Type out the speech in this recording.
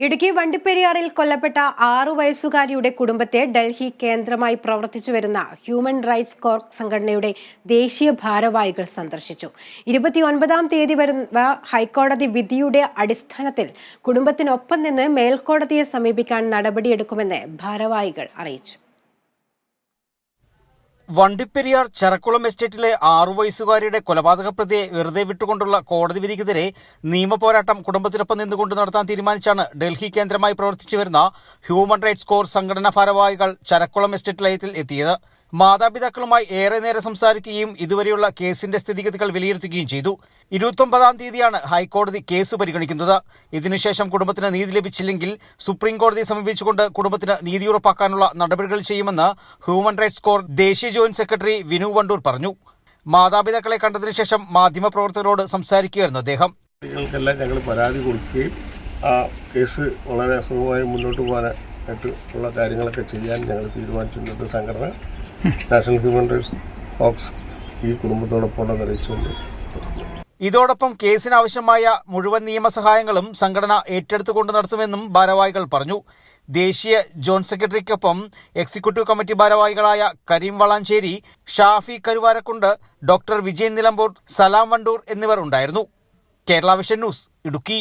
ഇടുക്കി വണ്ടിപ്പെരിയാറിൽ കൊല്ലപ്പെട്ട ആറു വയസ്സുകാരിയുടെ കുടുംബത്തെ ഡൽഹി കേന്ദ്രമായി പ്രവർത്തിച്ചു വരുന്ന ഹ്യൂമൻ റൈറ്റ്സ് കോർ സംഘടനയുടെ ദേശീയ ഭാരവാഹികൾ സന്ദർശിച്ചു. ഇരുപത്തിയൊൻപതാം തീയതി വരുന്ന ഹൈക്കോടതി വിധിയുടെ അടിസ്ഥാനത്തിൽ കുടുംബത്തിനൊപ്പം നിന്ന് മേൽക്കോടതിയെ സമീപിക്കാൻ നടപടിയെടുക്കുമെന്ന് ഭാരവാഹികൾ അറിയിച്ചു. വണ്ടിപ്പെരിയാർ ചരക്കുളം എസ്റ്റേറ്റിലെ ആറു വയസ്സുകാരിയുടെ കൊലപാതക പ്രതിയെ വെറുതെ വിട്ടുകൊണ്ടുള്ള കോടതി വിധിക്കെതിരെ നിയമപോരാട്ടം കുടുംബത്തിനൊപ്പം നിന്നുകൊണ്ട് നടത്താൻ തീരുമാനിച്ചാണ് ഡൽഹി കേന്ദ്രമായി പ്രവർത്തിച്ചു വരുന്ന ഹ്യൂമൻ റൈറ്റ്സ് കോർ സംഘടനാ ഭാരവാഹികൾ ചരക്കുളം എസ്റ്റേറ്റ് ലയത്തിൽ എത്തിയത്. മാതാപിതാക്കളുമായി ഏറെ നേരം സംസാരിക്കുകയും ഇതുവരെയുള്ള കേസിന്റെ സ്ഥിതിഗതികൾ വിലയിരുത്തുകയും ചെയ്തു. ഇരുപത്തൊമ്പതാം തീയതിയാണ് ഹൈക്കോടതി കേസ് പരിഗണിക്കുന്നത്. ഇതിനുശേഷം കുടുംബത്തിന് നീതി ലഭിച്ചില്ലെങ്കിൽ സുപ്രീം കോടതിയെ സമീപിച്ചുകൊണ്ട് കുടുംബത്തിന് നീതി ഉറപ്പാക്കാനുള്ള നടപടികൾ ചെയ്യുമെന്ന് ഹ്യൂമൻ റൈറ്റ്സ് കോർ ദേശീയ ജോയിന്റ് സെക്രട്ടറി വിനു വണ്ടൂർ പറഞ്ഞു. മാതാപിതാക്കളെ കണ്ടതിനു ശേഷം മാധ്യമപ്രവർത്തകരോട് സംസാരിക്കുകയായിരുന്നു അദ്ദേഹം. കുട്ടികൾക്കെല്ലാം ഞങ്ങൾ പരാതി ആ കേസ് വളരെ അസുഖമായി മുന്നോട്ട് പോകാനായിട്ട് ഉള്ള കാര്യങ്ങളൊക്കെ ചെയ്യാൻ ഞങ്ങൾ തീരുമാനിച്ചിട്ടുണ്ട്. സംഘടന നാഷണൽ ഹ്യൂമൻ റൈറ്റ്സ് ഓക്സ് ഈ കുടുംബത്തോടൊപ്പം അറിയിച്ചുകൊണ്ട് ഇതോടൊപ്പം കേസിനാവശ്യമായ മുഴുവൻ നിയമസഹായങ്ങളും സംഘടന ഏറ്റെടുത്തുകൊണ്ട് നടത്തുമെന്നും ഭാരവാഹികൾ പറഞ്ഞു. ദേശീയ ജോയിന്റ് സെക്രട്ടറിക്കൊപ്പം എക്സിക്യൂട്ടീവ് കമ്മിറ്റി ഭാരവാഹികളായ കരീം വളാഞ്ചേരി ഷാഫി കരുവാരക്കുണ്ട് ഡോക്ടർ വിജയൻ നിലമ്പൂർ സലാം വണ്ടൂർ എന്നിവർ ഉണ്ടായിരുന്നു കേരള വിഷൻ ന്യൂസ് ഇടുക്കി.